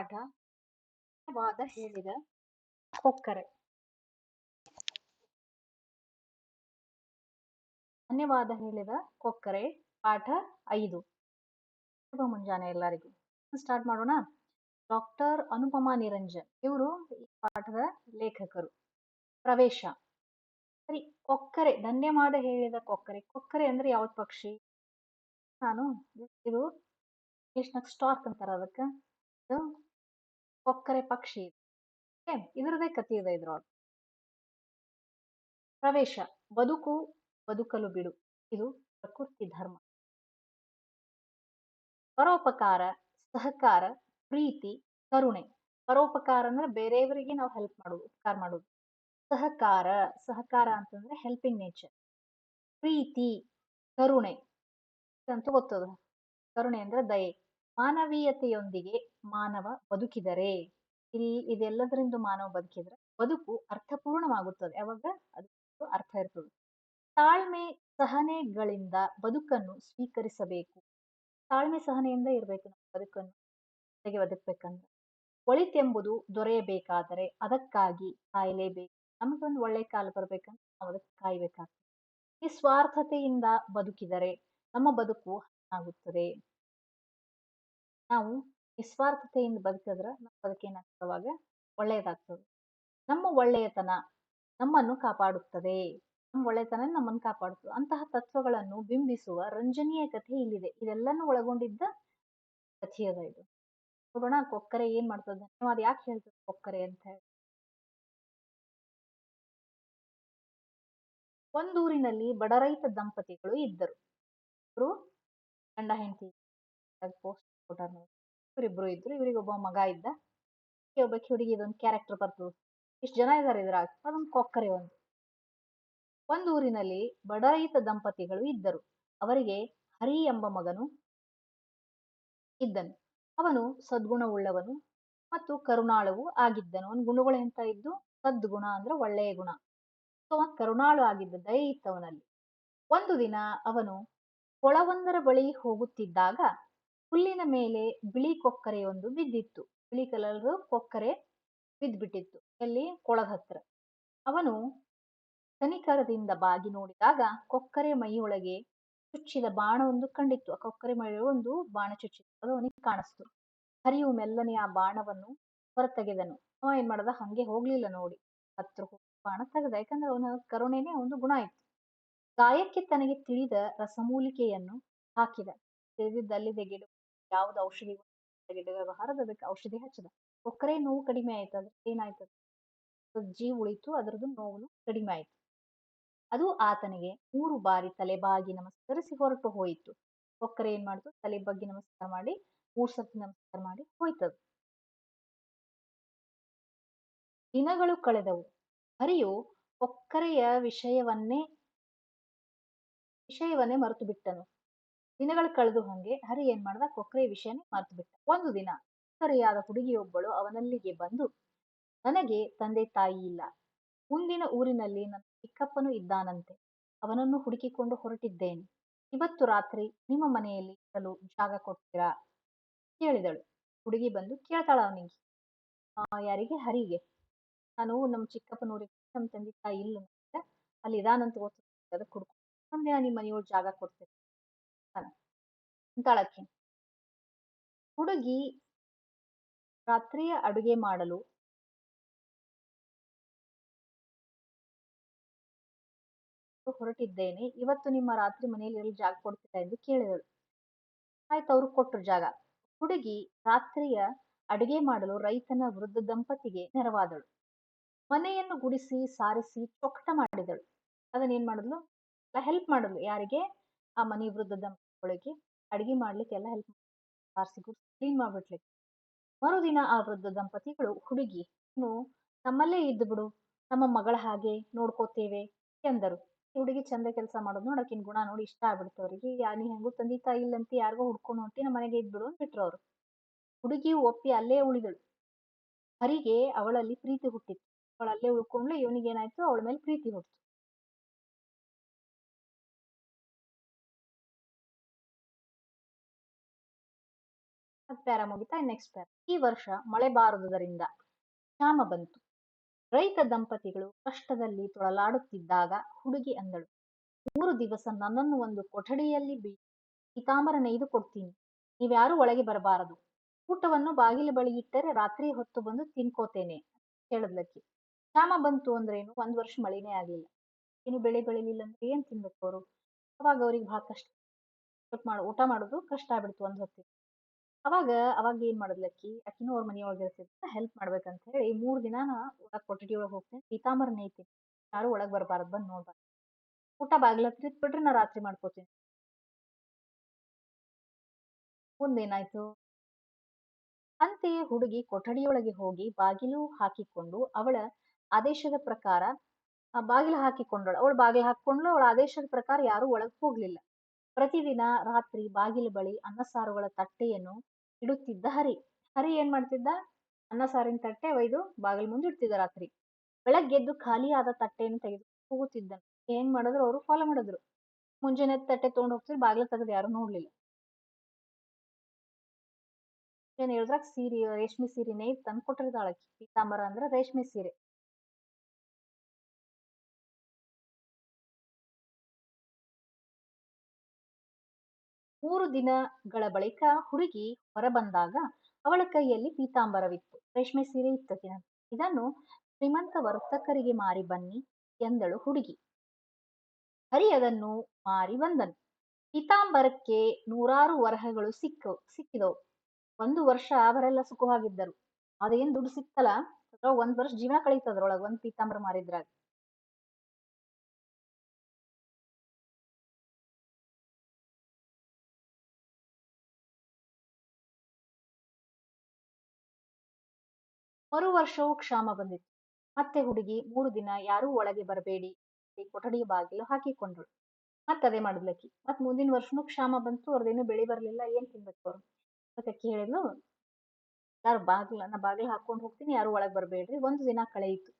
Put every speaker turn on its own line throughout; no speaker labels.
ಪಾಠ ವಾದ ಹೇಳಿದ ಕೊಕ್ಕರೆ. ಧನ್ಯವಾದ ಹೇಳಿದ ಕೊಕ್ಕರೆ, ಪಾಠ ಐದು. ಶುಭ ಮುಂಜಾನೆ ಎಲ್ಲರಿಗೂ. ಸ್ಟಾರ್ಟ್ ಮಾಡೋಣ. ಡಾಕ್ಟರ್ ಅನುಪಮಾ ನಿರಂಜನ್, ಇವರು ಈ ಪಾಠದ ಲೇಖಕರು. ಪ್ರವೇಶ. ಸರಿ, ಕೊಕ್ಕರೆ, ಧನ್ಯವಾದ ಹೇಳಿದ ಕೊಕ್ಕರೆ. ಕೊಕ್ಕರೆ ಅಂದ್ರೆ ಯಾವ್ದು ಪಕ್ಷಿ? ನಾನು, ಇದು ಸ್ಟಾರ್ಕ್ ಅಂತಾರ ಅದಕ್ಕೆ. ಕೊಕ್ಕರೆ ಪಕ್ಷಿ ಇದೆ. ಇದರದೇ ಕಥೆ ಇದೆ ಇದ್ರೊಳಗೆ. ಪ್ರವೇಶ, ಬದುಕು, ಬದುಕಲು ಬಿಡು. ಇದು ಪ್ರಕೃತಿ ಧರ್ಮ. ಪರೋಪಕಾರ, ಸಹಕಾರ, ಪ್ರೀತಿ, ಕರುಣೆ. ಪರೋಪಕಾರ ಅಂದ್ರೆ ಬೇರೆಯವರಿಗೆ ನಾವು ಹೆಲ್ಪ್ ಮಾಡೋದು ಉಪಕಾರ ಮಾಡೋದು. ಸಹಕಾರ ಸಹಕಾರ ಅಂತಂದ್ರೆ ಹೆಲ್ಪಿಂಗ್ ನೇಚರ್ ಪ್ರೀತಿ, ಕರುಣೆ. ಅಂತ ಗೊತ್ತದ? ಕರುಣೆ ಅಂದ್ರೆ ದಯೆ. ಮಾನವೀಯತೆಯೊಂದಿಗೆ ಮಾನವ ಬದುಕಿದರೆ, ಇಲ್ಲಿ ಇದೆಲ್ಲದರಿಂದ ಮಾನವ ಬದುಕಿದರೆ ಬದುಕು ಅರ್ಥಪೂರ್ಣವಾಗುತ್ತದೆ. ಯಾವಾಗ? ಅದು ಅರ್ಥ ಇರ್ತದೆ. ತಾಳ್ಮೆ ಸಹನೆಗಳಿಂದ ಬದುಕನ್ನು ಸ್ವೀಕರಿಸಬೇಕು. ತಾಳ್ಮೆ ಸಹನೆಯಿಂದ ಇರಬೇಕು ನಮ್ಮ ಬದುಕನ್ನು. ಹೇಗೆ ಬದುಕಬೇಕಂದ್ರೆ, ಒಳಿತೆಂಬುದು ದೊರೆಯಬೇಕಾದರೆ ಅದಕ್ಕಾಗಿ ಕಾಯಲೇಬೇಕು. ನಮಗೊಂದು ಒಳ್ಳೆ ಕಾಲ ಬರ್ಬೇಕಂದ್ರೆ ನಾವು ಅದಕ್ಕೆ ಕಾಯ್ಬೇಕಾಗ್ತದೆ. ನಿಸ್ವಾರ್ಥತೆಯಿಂದ ಬದುಕಿದರೆ ನಮ್ಮ ಬದುಕು ಆಗುತ್ತದೆ ನಾವು ನಿಸ್ವಾರ್ಥತೆಯಿಂದ ಬದುಕಿದ್ರೆ ನಮ್ಮ ಬದುಕೇನಾಗ್ತದೆ ಅವಾಗ? ಒಳ್ಳೆಯದಾಗ್ತದೆ. ನಮ್ಮ ಒಳ್ಳೆಯತನ ನಮ್ಮನ್ನು ಕಾಪಾಡುತ್ತದೆ. ನಮ್ಮ ಒಳ್ಳೆತನ ನಮ್ಮನ್ನು ಕಾಪಾಡುತ್ತದೆ. ಅಂತಹ ತತ್ವಗಳನ್ನು ಬಿಂಬಿಸುವ ರಂಜನೀಯ ಕಥೆ ಇಲ್ಲಿದೆ. ಇದೆಲ್ಲನೂ ಒಳಗೊಂಡಿದ್ದ ಕಥೆಯದ ಇದು. ನೋಡೋಣ, ಕೊಕ್ಕರೆ ಏನ್ ಮಾಡ್ತದೆ? ಧನ್ಯವಾದ. ಯಾಕೆ ಹೇಳ್ತದೆ ಕೊಕ್ಕರೆ ಅಂತ ಹೇಳಿ. ಒಂದೂರಿನಲ್ಲಿ ಬಡರೈತ ದಂಪತಿಗಳು ಇದ್ದರು. ಇವರು ಗಂಡ, ಹೆಂಡತಿ ಪೋಸ್ಟ್ ಕೊಟ್ಟಾರ ಇವರಿಬ್ರು ಇದ್ರು, ಇವ್ರಿಗೆ ಒಬ್ಬ ಮಗ ಇದ್ದ. ಒಬ್ಬಕ್ಕೆ ಹುಡುಗಿ ಇದೊಂದು ಕ್ಯಾರೆಕ್ಟರ್ ಬರ್ತದೆ ಇಷ್ಟು ಜನ ಇದಾರೆ ಇದ್ರಾಗ. ಅದೊಂದು ಕೊಕ್ಕರೆ ಒಂದು. ಒಂದೂರಿನಲ್ಲಿ ಬಡರೈತ ದಂಪತಿಗಳು ಇದ್ದರು. ಅವರಿಗೆ ಹರಿ ಎಂಬ ಮಗನು ಇದ್ದನು. ಅವನು ಸದ್ಗುಣವುಳ್ಳವನು ಮತ್ತು ಕರುಣಾಳುವು ಆಗಿದ್ದನು. ಅವನ ಗುಣಗಳು ಎಂತ ಇದ್ದು? ಸದ್ಗುಣ ಅಂದ್ರೆ ಒಳ್ಳೆಯ ಗುಣ. ಸೊ ಕರುಣಾಳು ಆಗಿದ್ದ ದಯ ಇತ್ತವನಲ್ಲಿ ಒಂದು ದಿನ ಅವನು ಕೊಳವೊಂದರ ಬಳಿ ಹೋಗುತ್ತಿದ್ದಾಗ ಹುಲ್ಲಿನ ಮೇಲೆ ಬಿಳಿ ಕೊಕ್ಕರೆಯೊಂದು ಬಿದ್ದಿತ್ತು. ಬಿಳಿ ಕಲರ್ ಕೊಕ್ಕರೆ ಬಿದ್ದ್ಬಿಟ್ಟಿತ್ತು ಎಲ್ಲಿ? ಕೊಳದ ಹತ್ರ. ಅವನು ಕನಿಕರದಿಂದ ಬಾಗಿ ನೋಡಿದಾಗ ಕೊಕ್ಕರೆ ಮೈಯೊಳಗೆ ಚುಚ್ಚಿದ ಬಾಣವೊಂದು ಕಂಡಿತ್ತು. ಆ ಕೊಕ್ಕರೆ ಮೈಯೊಳಗೆ ಒಂದು ಬಾಣ ಚುಚ್ಚಿತ್ತು. ಅದು ಅವನಿಗೆ ಕಾಣಿಸ್ತು. ಹರಿಯು ಮೆಲ್ಲನೆ ಆ ಬಾಣವನ್ನು ಹೊರತೆಗೆದನು. ಅವ ಏನ್ ಮಾಡದ? ಹಂಗೆ ಹೋಗ್ಲಿಲ್ಲ ನೋಡಿ. ಹತ್ರ ಬಾಣ ತೆಗೆದ. ಯಾಕಂದ್ರೆ ಅವನ ಕರುಣೆನೇ ಒಂದು ಗುಣ ಇತ್ತು. ಗಾಯಕ್ಕೆ ತನಗೆ ತಿಳಿದ ರಸಮೂಲಿಕೆಯನ್ನು ಹಾಕಿದ. ತಿಳಿದಿದ್ದಲ್ಲಿ ಗಿಡ ಯಾವ್ದು ಔಷಧಿ ವ್ಯವಹಾರದ ಹರಿದ ಅದಕ್ಕೆ ಔಷಧಿ ಹಚ್ಚದ. ಒಕ್ಕರೆ ನೋವು ಕಡಿಮೆ ಆಯ್ತು ಅಂದ್ರೆ ಏನಾಯ್ತದ ಜೀವ ಉಳಿತು, ಅದರದ್ದು ನೋವು ಕಡಿಮೆ ಆಯ್ತು. ಅದು ಆತನಿಗೆ ಮೂರು ಬಾರಿ ತಲೆಬಾಗಿ ನಮಸ್ಕರಿಸಿ ಹೊರಟು ಹೋಯಿತು. ಒಕ್ಕರೆ ಏನ್ ಮಾಡ್ತು? ತಲೆ ಬಗ್ಗೆ ನಮಸ್ಕಾರ ಮಾಡಿ, ಮೂರ್ ಸರ್ತಿ ನಮಸ್ಕಾರ ಮಾಡಿ ಹೋಯ್ತದ. ದಿನಗಳು ಕಳೆದವು. ಹರಿಯು ಒಕ್ಕರೆಯ ವಿಷಯವನ್ನೇ ವಿಷಯವನ್ನೇ ಮರೆತು ಬಿಟ್ಟನು. ದಿನಗಳು ಕಳೆದು ಹಂಗೆ ಹರಿ ಏನ್ ಮಾಡ್ದ? ಕೊಕ್ಕರೆ ವಿಷಯನೇ ಮರೆತು ಬಿಟ್ಟ. ಒಂದು ದಿನ ಸರಿಯಾದ ಹುಡುಗಿಯೊಬ್ಬಳು ಅವನಲ್ಲಿಗೆ ಬಂದು, ನನಗೆ ತಂದೆ ತಾಯಿ ಇಲ್ಲ. ಮುಂದಿನ ಊರಿನಲ್ಲಿ ನನ್ನ ಚಿಕ್ಕಪ್ಪನು ಇದ್ದಾನಂತೆ. ಅವನನ್ನು ಹುಡುಕಿಕೊಂಡು ಹೊರಟಿದ್ದೇನೆ. ಇವತ್ತು ರಾತ್ರಿ ನಿಮ್ಮ ಮನೆಯಲ್ಲಿ ಇರಲು ಜಾಗ ಕೊಡ್ತೀರಾ ಕೇಳಿದಳು. ಹುಡುಗಿ ಬಂದು ಕೇಳ್ತಾಳ ಅವನಿಗೆ. ಯಾರಿಗೆ? ಹರಿಗೆ. ನಾನು ನಮ್ಮ ಚಿಕ್ಕಪ್ಪನ ಊರಿಗೆ ನಮ್ಮ ತಂದೆ ತಾಯಿ ಇಲ್ಲ ಅಲ್ಲಿ ಇದಾನಂತ ಗೊತ್ತ. ಅದಕ್ಕೆ ಹುಡುಕು. ಒಂದಿನ ನಿಮ್ಮ ಮನೆಯೊಳಗೆ ಜಾಗ ಕೊಡ್ತೇನೆ. ಅಂತಾಳಕ್ಕೆ ಹುಡುಗಿ ರಾತ್ರಿಯ ಅಡುಗೆ ಮಾಡಲು ಹೊರಟಿದ್ದೇನೆ. ಇವತ್ತು ನಿಮ್ಮ ರಾತ್ರಿ ಮನೆಯಲ್ಲಿ ಜಾಗ ಕೊಡ್ತೀರಾ ಎಂದು ಕೇಳಿದಳು. ಆಯ್ತು, ಅವ್ರು ಕೊಟ್ಟರು ಜಾಗ. ಹುಡುಗಿ ರಾತ್ರಿಯ ಅಡುಗೆ ಮಾಡಲು ರೈತನ ವೃದ್ಧ ದಂಪತಿಗೆ ನೆರವಾದಳು. ಮನೆಯನ್ನು ಗುಡಿಸಿ, ಸಾರಿಸಿ ಚೊಕ್ಕಟ ಮಾಡಿದಳು. ಅದನ್ನ ಏನ್ ಮಾಡಿದ್ಲು ಹೆಲ್ಪ್ ಮಾಡಿದ್ಲು ಯಾರಿಗೆ? ಆ ಮನೆ ವೃದ್ಧ ದಂಪತಿಗಳಿಗೆ ಅಡಿಗೆ ಮಾಡ್ಲಿಕ್ಕೆ ಎಲ್ಲ ಹೆಲ್ಪ್ ಮಾಡ್ತಾರೆ ಕ್ಲೀನ್ ಮಾಡ್ಬಿಟ್ಲಿಕ್ಕೆ ಮರುದಿನ ಆ ವೃದ್ಧ ದಂಪತಿಗಳು ಹುಡುಗಿ ನಮ್ಮಲ್ಲೇ ಇದ್ದು ಬಿಡು, ನಮ್ಮ ಮಗಳ ಹಾಗೆ ನೋಡ್ಕೋತೇವೆ, ಎಂದರು. ಹುಡುಗಿ ಚಂದ ಕೆಲಸ ಮಾಡೋದು ನೋಡಕಿನ್ ಗುಣ ನೋಡಿ ಇಷ್ಟ ಆಗ್ಬಿಡ್ತು ಅವರಿಗೆ. ನೀ ಹೆಂಗೂ ತಂದೆ ತಾಯಿ ಇಲ್ಲಂತ, ಯಾರಿಗೋ ಹುಡ್ಕೊಂಡು ಹೊಂಟಿ ನಮ್ಮ ಮನೆಗೆ ಇದ್ಬಿಡು ಅಂತ ಬಿಟ್ರು ಅವರು. ಹುಡುಗಿ ಒಪ್ಪಿ ಅಲ್ಲೇ ಉಳಿದಳು. ಹರಿಗೆ ಅವಳಲ್ಲಿ ಪ್ರೀತಿ ಹುಟ್ಟಿತ್ತು. ಅವಳಲ್ಲೇ ಉಳ್ಕೊಂಡ್ಲು ಇವನಿಗೆ ಏನಾಯ್ತು ಅವಳ ಮೇಲೆ ಪ್ರೀತಿ ಹುಟ್ಟಿತು ಒಂದ್ ಪ್ಯಾರ ಮುಗಿತಾ ನೆಕ್ಸ್ಟ್ ಪ್ಯಾರ ಈ ವರ್ಷ ಮಳೆ ಬಾರದುದರಿಂದ ಕ್ಷಾಮ ಬಂತು. ರೈತ ದಂಪತಿಗಳು ಕಷ್ಟದಲ್ಲಿ ತೊಳಲಾಡುತ್ತಿದ್ದಾಗ ಹುಡುಗಿ ಅಂದಳು, ಮೂರು ದಿವಸ ನನ್ನನ್ನು ಒಂದು ಕೊಠಡಿಯಲ್ಲಿ ಬಿ ಪೀತಾಂಬರ ನೈದು ಕೊಡ್ತೀನಿ. ನೀವ್ಯಾರು ಒಳಗೆ ಬರಬಾರದು. ಊಟವನ್ನು ಬಾಗಿಲು ಬಳಿ ಇಟ್ಟರೆ ರಾತ್ರಿ ಹೊತ್ತು ಬಂದು ತಿನ್ಕೋತೇನೆ ಹೇಳಿದ್ಲಕ್ಕಿ ಕ್ಷಾಮ ಬಂತು ಅಂದ್ರೇನು? ಒಂದ್ ವರ್ಷ ಮಳಿನೇ ಆಗ್ಲಿಲ್ಲ. ಏನು ಬೆಳೆ ಬೆಳಿಲಿಲ್ಲ ಅಂದ್ರೆ ಏನ್ ತಿನ್ಬೇಕು ಅವರು? ಅವಾಗ ಅವ್ರಿಗೆ ಬಹಳ ಕಷ್ಟ. ಊಟ ಮಾಡೋದು ಕಷ್ಟ ಆಗ್ಬಿಡ್ತು ಒಂದ್ ಹೊತ್ತಿಗೆ. ಅವಾಗ ಅವಾಗ ಏನ್ ಮಾಡಿದ್ಲಕ್ಕಿ ಅಕ್ಕಿನೂ ಅವ್ರ ಮನೆಯೊಳಗೆ ಇರ್ತಿದ್ದ ಹೆಲ್ಪ್ ಮಾಡ್ಬೇಕಂತ ಹೇಳಿ ಮೂರ್ ದಿನಾನ ನಾ ಒಳಗ್ ಕೊಠಡಿ ಒಳಗ್ ಹೋಗ್ತೀನಿ. ಪೀತಾಂಬರ ನೇಯ್ತೀನಿ ಯಾರು ಒಳಗ್ ಬರಬಾರ್ದು, ಬಂದ್ ನೋಡ್ಬಾರ್ದು. ಊಟ ಬಾಗಿಲ ಹತ್ರ ಇಟ್ಬಿಟ್ರೆ ನಾ ರಾತ್ರಿ ಮಾಡ್ಕೋತೀನಿ. ಮುಂದೇನಾಯ್ತು? ಅಂತೆ ಹುಡುಗಿ ಕೊಠಡಿಯೊಳಗೆ ಹೋಗಿ ಬಾಗಿಲು ಹಾಕಿಕೊಂಡು ಅವಳ ಆದೇಶದ ಪ್ರಕಾರ, ಆ ಬಾಗಿಲು ಹಾಕಿಕೊಂಡಳು ಅವಳು ಬಾಗಿಲು ಹಾಕಿಕೊಂಡ್ಳು, ಅವಳ ಆದೇಶದ ಪ್ರಕಾರ ಯಾರು ಒಳಗ್ ಹೋಗ್ಲಿಲ್ಲ. ಪ್ರತಿದಿನ ರಾತ್ರಿ ಬಾಗಿಲು ಬಳಿ ಅನ್ನ ಸಾರುಗಳ ತಟ್ಟೆಯನ್ನು ಇಡುತ್ತಿದ್ದ ಹರಿ ಹರಿ ಏನ್ ಮಾಡ್ತಿದ್ದ? ಅನ್ನ ಸಾರಿನ ತಟ್ಟೆ ಒಯ್ದು ಬಾಗಿಲ್ ಮುಂದೆ ಇಡ್ತಿದ್ದ ರಾತ್ರಿ. ಬೆಳಗ್ಗೆದ್ದು ಖಾಲಿಯಾದ ತಟ್ಟೆಯನ್ನು ತೆಗೆದು ಹೋಗುತ್ತಿದ್ದನು ಏನ್ ಮಾಡಿದ್ರು ಅವರು ಫಾಲೋ ಮಾಡಿದ್ರು. ಮುಂಜಾನೆ ತಟ್ಟೆ ತಗೊಂಡು ಹೋಗ್ತಿದ್ರು, ಬಾಗಿಲು ತೆಗೆದು ಯಾರು ನೋಡ್ಲಿಲ್ಲ. ಏನ್ ಹೇಳಿದ್ರಾಗ ಸೀರೆ, ರೇಷ್ಮೆ ಸೀರೆ ನೇಯ್ದು ತಂದು ಕೊಟ್ಟಿರ್ತಾಳ ಪೀತಾಂಬರ ಅಂದ್ರೆ ರೇಷ್ಮೆ ಸೀರೆ. ಮೂರು ದಿನಗಳ ಬಳಿಕ ಹುಡುಗಿ ಹೊರಬಂದಾಗ ಅವಳ ಕೈಯಲ್ಲಿ ಪೀತಾಂಬರವಿತ್ತು. ರೇಷ್ಮೆ ಸೀರೆ ಇತ್ತು ಇದನ್ನು ಶ್ರೀಮಂತ ವರ್ತಕರಿಗೆ ಮಾರಿ ಬನ್ನಿ ಎಂದಳು ಹುಡುಗಿ. ಹರಿ ಅದನ್ನು ಮಾರಿ ಬಂದನು. ಪೀತಾಂಬರಕ್ಕೆ ನೂರಾರು ವರಹಗಳು ಸಿಕ್ಕ, ಸಿಕ್ಕಿದವು. ಒಂದು ವರ್ಷ ಅವರೆಲ್ಲ ಸುಖವಾಗಿದ್ದರು. ಅದೇನ್ ದುಡ್ಡು ಸಿಕ್ತಲ್ಲ? ಒಂದ್ ವರ್ಷ ಜೀವನ ಕಳೀತದ್ರೊಳಗ ಒಂದ್ ಪೀತಾಂಬರ ಮಾರಿದ್ರಾಗ. ಮರು ವರ್ಷವೂ ಕ್ಷಾಮ ಬಂದಿತ್ತು. ಮತ್ತೆ ಹುಡುಗಿ ಮೂರು ದಿನ ಯಾರೂ ಒಳಗೆ ಬರಬೇಡಿ ಕೊಠಡಿ ಬಾಗಿಲು ಹಾಕಿಕೊಂಡಳು. ಮತ್ತೆ ಅದೇ ಮಾಡಿದ್ಲಕ್ಕಿ ಮತ್ ಮುಂದಿನ ವರ್ಷನೂ ಕ್ಷಾಮ ಬಂತು ಅವ್ರದ್ದೇನು ಬೆಳಿ ಬರ್ಲಿಲ್ಲ, ಏನ್ ತಿನ್ಬೇಕು ಅವ್ರು? ಅಕ್ಕಿ ಹೇಳಿದ್ಲು, ಯಾರು ಬಾಗಿಲ, ನಾ ಬಾಗಿಲು ಹಾಕೊಂಡು ಹೋಗ್ತೀನಿ, ಯಾರು ಒಳಗ್ ಬರಬೇಡ್ರಿ, ಒಂದು ದಿನ ಕಳೆಯಿತು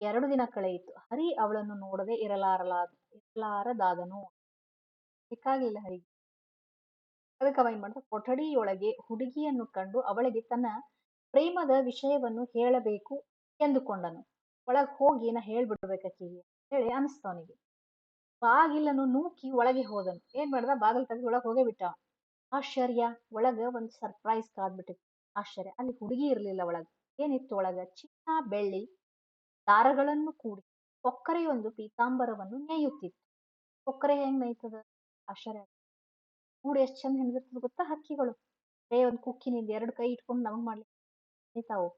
ಎರಡು ದಿನ ಕಳೆಯಿತು ಹರಿ ಅವಳನ್ನು ನೋಡದೆ ಇರಲಾರಲಾದ, ಇರಲಾರದಾದನು. ಸಿಕ್ಕಾಗ್ಲಿಲ್ಲ ಹರಿ ಅದಕ್ಕೆ ಅವ ಏನ್ ಮಾಡ್ದ, ಕೊಠಡಿಯೊಳಗೆ ಹುಡುಗಿಯನ್ನು ಕಂಡು ಅವಳಿಗೆ ತನ್ನ ಪ್ರೇಮದ ವಿಷಯವನ್ನು ಹೇಳಬೇಕು ಎಂದುಕೊಂಡನು. ಒಳಗ್ ಹೋಗಿ ನಾ ಹೇಳ್ಬಿಡ್ಬೇಕಿಗೆ ಹೇಳಿ ಅನಿಸ್ತ ಅವನಿಗೆ. ಬಾಗಿಲನ್ನು ನೂಕಿ ಒಳಗೆ ಹೋದನು. ಏನ್ ಮಾಡ್ದ? ಬಾಗಿಲು ತೆಗೆದು ಒಳಗೆ ಹೋಗೇ ಬಿಟ್ಟ ಆಶ್ಚರ್ಯ, ಒಳಗ ಒಂದು ಸರ್ಪ್ರೈಸ್ ಕಾದ್ಬಿಟ್ಟಿತ್ತು ಆಶ್ಚರ್ಯ, ಅಲ್ಲಿ ಹುಡುಗಿ ಇರಲಿಲ್ಲ ಒಳಗ. ಏನಿತ್ತು ಒಳಗ? ಚಿನ್ನ, ಬೆಳ್ಳಿ, ದಾರಗಳನ್ನು ಕೂಡಿ ಕೊಕ್ಕರೆಯೊಂದು ಪೀತಾಂಬರವನ್ನು ನೇಯುತ್ತಿತ್ತು. ಕೊಕ್ಕರೆ ಹೆಂಗ್ ನೇಯ್ತದ? ಆಶ್ಚರ್ಯ. ಕೂಡಿ ಎಷ್ಟ್ ಚಂದ ಹೆಣ್ದಿರ್ತದ ಗೊತ್ತಾ ಹಕ್ಕಿಗಳು ಬರೇ ಒಂದು ಕುಕ್ಕಿನಿಂದ ಎರಡು ಕೈ ಇಟ್ಕೊಂಡು ನಮಗ್ ಮಾಡ್ಲಿಕ್ಕೆ ನೇಯ್ತಾವು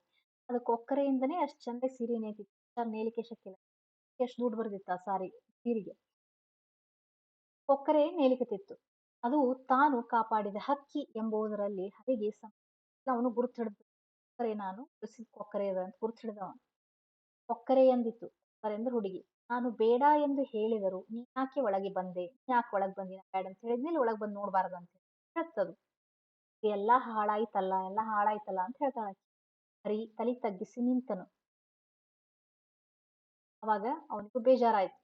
ಅದು ಕೊಕ್ಕರೆಯಿಂದನೇ ಅಷ್ಟ್ ಚಂದ ಸೀರೆ ನೇಯ್ತಿತ್ತು ನೇಲಿಕೆ ಶಕ್ತಿಲ್ಲ ಎಷ್ಟು ದುಡ್ಡು ಬರ್ದಿತ್ತು ಆ ಸಾರಿ, ಸೀರಿಗೆ. ಕೊಕ್ಕರೆ ನೇಲಿಕತ್ತಿತ್ತು ಅದು ತಾನು ಕಾಪಾಡಿದ ಹಕ್ಕಿ ಎಂಬುದರಲ್ಲಿ ಹರಿಗೆ ಅವನು ಗುರುತು ಹಿಡಿದು ಕೊಕ್ಕರೆ ನಾನು ಪ್ರಸಿದ್ಧ ಕೊಕ್ಕರೆ ಅದ ಅಂತ ಗುರುತು ಹಿಡಿದವ. ಕೊಕ್ಕರೆ ಎಂದಿತ್ತು ಅಂದ್ರೆ ಹುಡುಗಿ. ನಾನು ಬೇಡ ಎಂದು ಹೇಳಿದರು ನೀ ಯಾಕೆ ಒಳಗೆ ಬಂದೆ? ನೀ ಯಾಕೆ ಒಳಗ್ ಬಂದಿನ ಬೇಡ ಅಂತ ಹೇಳಿದ್ಮೇಲೆ ಒಳಗ್ ಬಂದು ನೋಡ್ಬಾರ್ದಂತ ಹೇಳ್ತದು ಎಲ್ಲ ಹಾಳಾಯ್ತಲ್ಲ ಎಲ್ಲ ಹಾಳಾಯ್ತಲ್ಲ ಅಂತ ಹೇಳ್ತಾಳೆ. ಹರಿ ತಲೆ ತಗ್ಗಿಸಿ ನಿಂತನು. ಅವಾಗ ಅವನಿಗೂ ಬೇಜಾರಾಯ್ತು.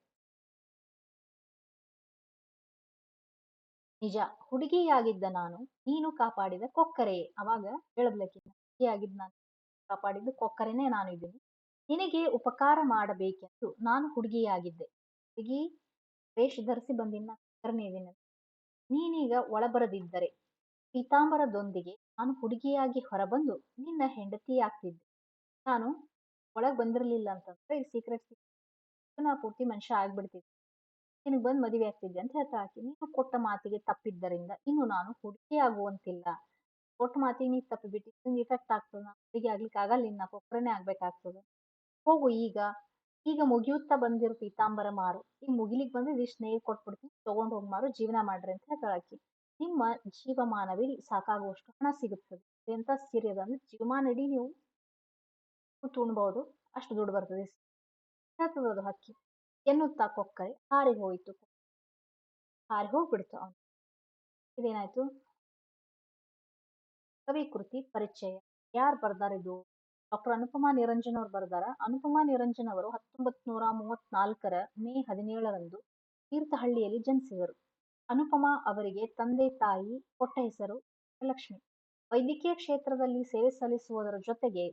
ನಿಜ, ಹುಡುಗಿಯಾಗಿದ್ದ ನಾನು, ನೀನು ಕಾಪಾಡಿದ ಕೊಕ್ಕರೆ. ಅವಾಗ ಹೇಳದ್ಲಕ್ಕಿ ಹುಡುಗಿಯಾಗಿದ್ದ ನಾನು, ಕಾಪಾಡಿದ್ದು ಕೊಕ್ಕರೆನೇ ನಾನು ಇದ್ದೀನಿ ನಿನಗೆ ಉಪಕಾರ ಮಾಡಬೇಕೆಂದು ನಾನು ಹುಡುಗಿಯಾಗಿದ್ದೆ. ಹುಡುಗಿ ವೇಷ ಧರಿಸಿ ಬಂದಿನ ನೀನೀಗ ಒಳಬರದಿದ್ದರೆ, ಪೀತಾಂಬರದೊಂದಿಗೆ ನಾನು ಹುಡುಗಿಯಾಗಿ ಹೊರಬಂದು ನಿನ್ನ ಹೆಂಡತಿ ಆಗ್ತಿದ್ದೆ. ನಾನು ಒಳಗೆ ಬಂದಿರಲಿಲ್ಲ ಅಂತಂದ್ರೆ ಈ ಸೀಕ್ರೆಟ್ ನಾ ಪೂರ್ತಿ ಮನುಷ್ಯ ಆಗ್ಬಿಡ್ತಿದ್ದೆ. ನಿನಗೆ ಬಂದು ಮದುವೆ ಆಗ್ತಿದ್ದೆ ಅಂತ ಹೇಳ್ತಾ ಆಕಿ ನೀನು ಕೊಟ್ಟ ಮಾತಿಗೆ ತಪ್ಪಿದ್ದರಿಂದ ಇನ್ನು ನಾನು ಹುಡುಗಿ ಆಗುವಂತಿಲ್ಲ. ಕೊಟ್ಟ ಮಾತಿಗೆ ನೀ ತಪ್ಪಿಬಿಟ್ಟು ನಿಂಗೆ ಇಫೆಕ್ಟ್ ಆಗ್ತದ. ಹುಡುಗಿ ಆಗ್ಲಿಕ್ಕೆ ಆಗಲ್ಲ ನಿನ್ನ ಕೊಕ್ಕರನೇ ಆಗ್ಬೇಕಾಗ್ತದೆ. ಹೋಗು ಈಗ. ಈಗ ಮುಗಿಯುತ್ತಾ ಬಂದಿರು ಪೀತಾಂಬರ ಮಾರು. ಈಗ ಮುಗಿಲಿಕ್ಕೆ ಬಂದ್ರೆ ಇದಿಷ್ಟು ನೇಯ್ದು ಕೊಟ್ಬಿಡ್ತೀನಿ. ತಗೊಂಡು ಹೋಗಿ ಮಾರು, ಜೀವನ ಮಾಡ್ರಿ ಅಂತ ಹೇಳ್ತಾಳ ಆಕಿ. ನಿಮ್ಮ ಜೀವಮಾನವಿಡೀ ಸಾಕಾಗುವಷ್ಟು ಹಣ ಸಿಗುತ್ತದೆ ಎಂತ ಸೀರೆ ಅದ ಅಂದ್ರೆ ಜೀವಮಾನ ಇಡೀ ನೀವು ಉಣ್ಬಹುದು ಅಷ್ಟು ದುಡ್ಡು ಬರ್ತದೆ. ಅದು ಹಕ್ಕಿ ಎನ್ನುತ್ತಾ ಕೊಕ್ಕರೆ ಹಾರಿ ಹೋಯಿತು. ಹಾರಿ ಹೋಗ್ಬಿಡ್ತು ಅವನು. ಇದೇನಾಯ್ತು? ಕವಿ ಕೃತಿ ಪರಿಚಯ. ಯಾರು ಬರ್ದಾರ ಇದು? ಡಾಕ್ಟರ್ ಅನುಪಮಾ ನಿರಂಜನ್ ಅವ್ರು ಬರ್ದಾರ. ಅನುಪಮಾ ನಿರಂಜನ್ ಅವರು ಹತ್ತೊಂಬತ್ ನೂರ ಮೂವತ್ನಾಲ್ಕರ ಮೇ ಹದಿನೇಳರಂದು ತೀರ್ಥಹಳ್ಳಿಯಲ್ಲಿ ಜನಿಸಿದರು. ಅನುಪಮಾ ಅವರಿಗೆ ತಂದೆ ತಾಯಿ ಕೊಟ್ಟ ಹೆಸರು ಲಕ್ಷ್ಮಿ. ವೈದ್ಯಕೀಯ ಕ್ಷೇತ್ರದಲ್ಲಿ ಸೇವೆ ಸಲ್ಲಿಸುವುದರ ಜೊತೆಗೆ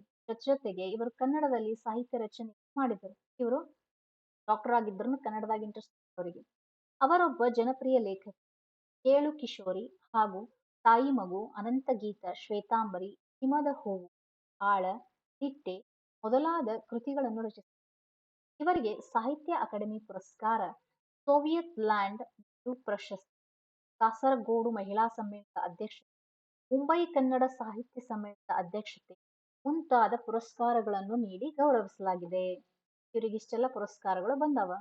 ಜೊತೆಗೆ ಇವರು ಕನ್ನಡದಲ್ಲಿ ಸಾಹಿತ್ಯ ರಚನೆ ಮಾಡಿದರು. ಇವರು ಡಾಕ್ಟರ್ ಆಗಿದ್ರು ಕನ್ನಡದಾಗ ಇಂಟ್ರೆಸ್ಟ್ ಅವರಿಗೆ ಅವರೊಬ್ಬ ಜನಪ್ರಿಯ ಲೇಖಕ ಏಳು ಕಿಶೋರಿ ಹಾಗೂ ತಾಯಿ ಮಗು ಅನಂತಗೀತ ಶ್ವೇತಾಂಬರಿ, ಹಿಮದ ಹೂವು, ಆಳ, ತಿಟ್ಟೆ ಮೊದಲಾದ ಕೃತಿಗಳನ್ನು ರಚಿಸಿದರು. ಇವರಿಗೆ ಸಾಹಿತ್ಯ ಅಕಾಡೆಮಿ ಪುರಸ್ಕಾರ ಸೋವಿಯತ್ ಲ್ಯಾಂಡ್ ಪ್ರಶಸ್ತಿ. ಕಾಸರಗೋಡು ಮಹಿಳಾ ಸಮ್ಮೇಳನದ ಅಧ್ಯಕ್ಷತೆ. ಮುಂಬೈ ಕನ್ನಡ ಸಾಹಿತ್ಯ ಸಮ್ಮೇಳನದ ಅಧ್ಯಕ್ಷತೆ. ಮುಂತಾದ ಪುರಸ್ಕಾರಗಳನ್ನು ನೀಡಿ ಗೌರವಿಸಲಾಗಿದೆ. ಇವರಿಗಿಷ್ಟೆಲ್ಲ ಪುರಸ್ಕಾರಗಳು ಬಂದವ.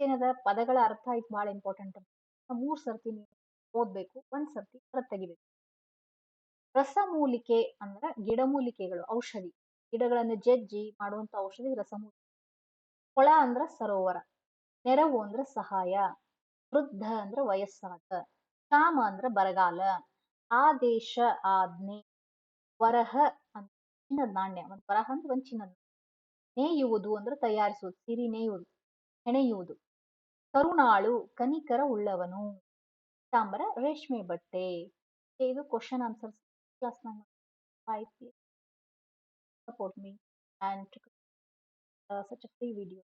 ಏನದ? ಪದಗಳ ಅರ್ಥ ಇದು ಬಹಳ ಇಂಪಾರ್ಟೆಂಟ್ ಮೂರು ಸರ್ತಿ ನೀವು ಓದ್ಬೇಕು, ಒಂದ್ ಸರ್ತಿ ಹೊರ ತೆಗಿಬೇಕು. ರಸಮೂಲಿಕೆ ಅಂದ್ರ ಗಿಡಮೂಲಿಕೆಗಳು ಔಷಧಿ. ಗಿಡಗಳನ್ನು ಜಜ್ಜಿ ಮಾಡುವಂತ ಔಷಧಿ ರಸಮೂಲಿಕೆ ಕೊಳ ಅಂದ್ರ ಸರೋವರ. ನೆರವು ಅಂದ್ರ ಸಹಾಯ. ವೃದ್ಧ ಅಂದ್ರ ವಯಸ್ಸಾದ, ಕಾಮ ಅಂದ್ರ ಬರಗಾಲ, ಆದೇಶ, ಆಜ್ಞೆ, ವರಹ ಅಂತ ಚಿನ್ನದ ನಾಣ್ಯ, ಒಂದು ವರಹ ಅಂದ್ರೆ ಒಂದು ಚಿನ್ನದ ನೇಯುವುದು ಅಂದ್ರೆ ತಯಾರಿಸುವುದು, ಸಿರಿ ನೇಯುವುದು, ಹೆಣೆಯುವುದು. ಕರುಣಾಳು, ಕನಿಕರ ಉಳ್ಳವನು. ಪೀತಾಂಬರ, ರೇಷ್ಮೆ ಬಟ್ಟೆ. ಇದು question answers class support me and such a free